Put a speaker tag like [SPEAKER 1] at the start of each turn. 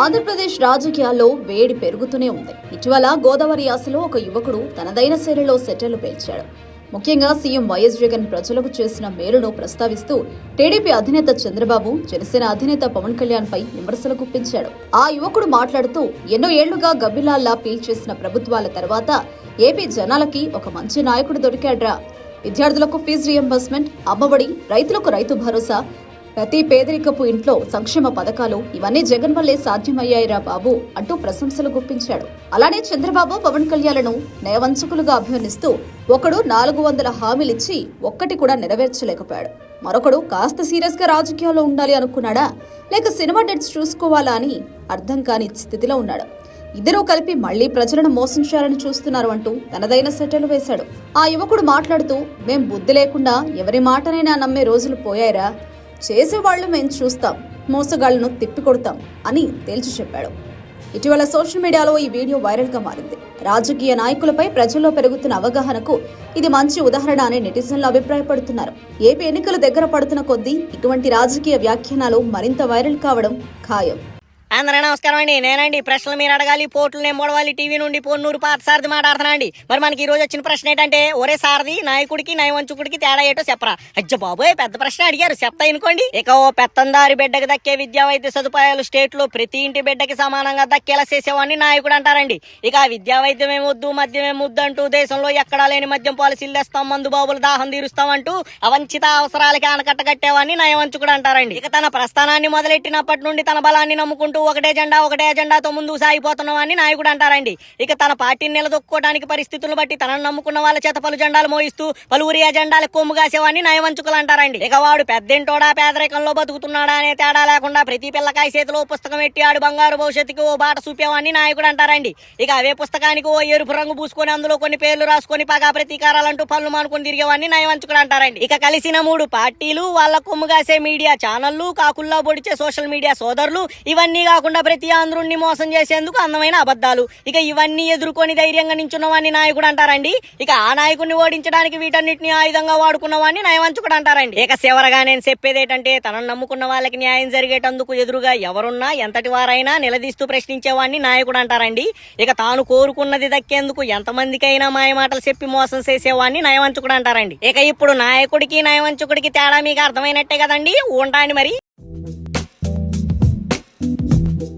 [SPEAKER 1] ఆంధ్రప్రదేశ్ రాజకీయాల్లో వేడి పెరుగుతూనే ఉంది. ఇటీవల గోదావరి యాసలో ఒక యువకుడు తనదైన శైలిలో సెటర్లు పేల్చాడు. ముఖ్యంగా సీఎం వైఎస్ జగన్ ప్రజలకు చేసిన మేలును ప్రస్తావిస్తూ టీడీపీ అధినేత చంద్రబాబు జనసేన అధినేత పవన్ కళ్యాణ్ పై విమర్శలు గుప్పించాడు. ఆ యువకుడు మాట్లాడుతూ ఎన్నో ఏళ్ళుగా గబ్బిలాల్లా పీల్చేసిన ప్రభుత్వాల తర్వాత ఏపీ జనాలకి ఒక మంచి నాయకుడు దొరికాడ్రా. విద్యార్థులకు ఫీజు రియంబర్స్మెంట్ అమ్మఒడి రైతులకు రైతు భరోసా ప్రతి పేదరికపు ఇంట్లో సంక్షేమ పథకాలు ఇవన్నీ జగన్ వల్లే సాధ్యమయ్యాయిరా బాబు అంటూ ప్రశంసలు గుప్పించాడు. అలానే చంద్రబాబు పవన్ కళ్యాణ్ను నయవంచకులుగా అభివర్ణిస్తూ ఒకడు నాలుగు వందల హామీలిచ్చి ఒక్కటి కూడా నెరవేర్చలేకపోయాడు. మరొకడు కాస్త సీరియస్గా రాజకీయాల్లో ఉండాలి అనుకున్నాడా? లేక సినిమా డేట్స్ చూసుకోవాలా అని అర్థం కాని స్థితిలో ఉన్నాడు. ఇద్దరూ కలిపి మళ్ళీ ప్రజలను మోసం చేయాలని చూస్తున్నారు అంటూ తనదైన సెటలు వేశాడు. ఆ యువకుడు మాట్లాడుతూ మేం బుద్ధి లేకుండా ఎవరి మాటనైనా నమ్మే రోజులు పోయాయిరా. చేసేవాళ్ళు మేము చూస్తాం మోసగాళ్ళను తిప్పికొడతాం అని తేల్చి చెప్పాడు. ఇటీవల సోషల్ మీడియాలో ఈ వీడియో వైరల్గా మారింది. రాజకీయ నాయకులపై ప్రజల్లో పెరుగుతున్న అవగాహనకు ఇది మంచి ఉదాహరణ అని నెటిజన్లు అభిప్రాయపడుతున్నారు. ఏపీ ఎన్నికలు దగ్గర పడుతున్న కొద్దీ ఇటువంటి రాజకీయ వ్యాఖ్యానాలు మరింత వైరల్ కావడం ఖాయం.
[SPEAKER 2] అందరూ నమస్కారం అండి. నేనండి. ప్రశ్నలు మీరు అడగాలి పోట్లు నేను మూడవాలి టీవీ నుండి పొన్నూరు పాత సారిది మాట్లాడుతున్నా అండి మరి మనకి ఈ రోజు వచ్చిన ప్రశ్న ఏంటంటే ఒరే సారది నాయకుడికి నయవంచుకుడికి తేడా ఏటో చెప్పరా? అజ్జ బాబోయ్ పెద్ద ప్రశ్న అడిగారు చెప్తా అనుకోండి ఇక ఓ పెత్తందారి బిడ్డకి దక్కే విద్యా వైద్య సదుపాయాలు స్టేట్లో ప్రతి ఇంటి బిడ్డకి సమానంగా దక్కేలా చేసేవాడిని నాయకుడు అంటారండి. ఇక విద్యా వైద్యం ఏమొద్దు మద్యం ఏమొద్దు అంటూ దేశంలో ఎక్కడా లేని మద్యం పాలసీలు తెస్తాం మందు బాబులు దాహం తీరుస్తాం అంటూ అవంచిత అవసరాలకి ఆనకట్ట కట్టేవాడిని నయవంచుకుడు అంటారండి. ఇక తన ప్రస్థానాన్ని మొదలెట్టినప్పటి నుండి తన బలాన్ని నమ్ముకుంటూ ఒకటే జెండా ఒకటే ఎజెండాతో ముందుకు సాగిపోతున్నామని నాయకుడు అంటారండి. ఇక తన పార్టీని నిలదొక్కుకోవడానికి పరిస్థితులను బట్టి తనను నమ్ముకున్న వాళ్ళ చేత పలు జెండాలు మోయిస్తూ పలువురి ఎజెండాలు కొమ్ము కాసేవాడిని నయవంచుకులు అంటారండి. ఇక వాడు పెద్దింటోడా పేదరికంలో బతుకుతున్నాడా అనే తేడా లేకుండా ప్రతి పిల్లకాయ చేతిలో పుస్తకం పెట్టి ఆడు బంగారు భవిష్యత్తుకి ఓ బాట చూపేవాడిని నాయకుడు అంటారండి. ఇక అవే పుస్తకానికి ఓ ఎరుపు రంగు పూసుకొని అందులో కొన్ని పేర్లు రాసుకొని పగా ప్రతీకారాలంటూ పనులు మానుకొని తిరిగేవాడిని నయవంచుకుడు అంటారండి. ఇక కలిసిన మూడు పార్టీలు వాళ్ళ కొమ్ము కాసే మీడియా ఛానళ్ళు కాకుల్లో పొడిచే సోషల్ మీడియా సోదరులు ఇవన్నీ కాకుండా ప్రతి ఆంధ్రుణ్ణి మోసం చేసేందుకు అందమైన అబద్ధాలు. ఇక ఇవన్నీ ఎదుర్కొని ధైర్యంగా నించున్నవాడిని నాయకుడు అంటారండి. ఇక ఆ నాయకుడిని ఓడించడానికి వీటన్నిటిని ఆయుధంగా వాడుకున్నవాడిని నయవంచుకుడు అంటారండి. ఇక చివరగా నేను చెప్పేది ఏంటంటే తనను నమ్ముకున్న వాళ్ళకి న్యాయం జరిగేటందుకు ఎదురుగా ఎవరున్నా ఎంతటి వారైనా నిలదీస్తూ ప్రశ్నించేవాడిని నాయకుడు అంటారండి. ఇక తాను కోరుకున్నది దక్కేందుకు ఎంతమందికైనా మాయ మాటలు చెప్పి మోసం చేసేవాడిని నయవంచుకుడు అంటారండి. ఇక ఇప్పుడు నాయకుడికి నయవంచుకుడికి తేడా మీకు అర్థమైనట్టే కదండి? ఉంటాండి మరి.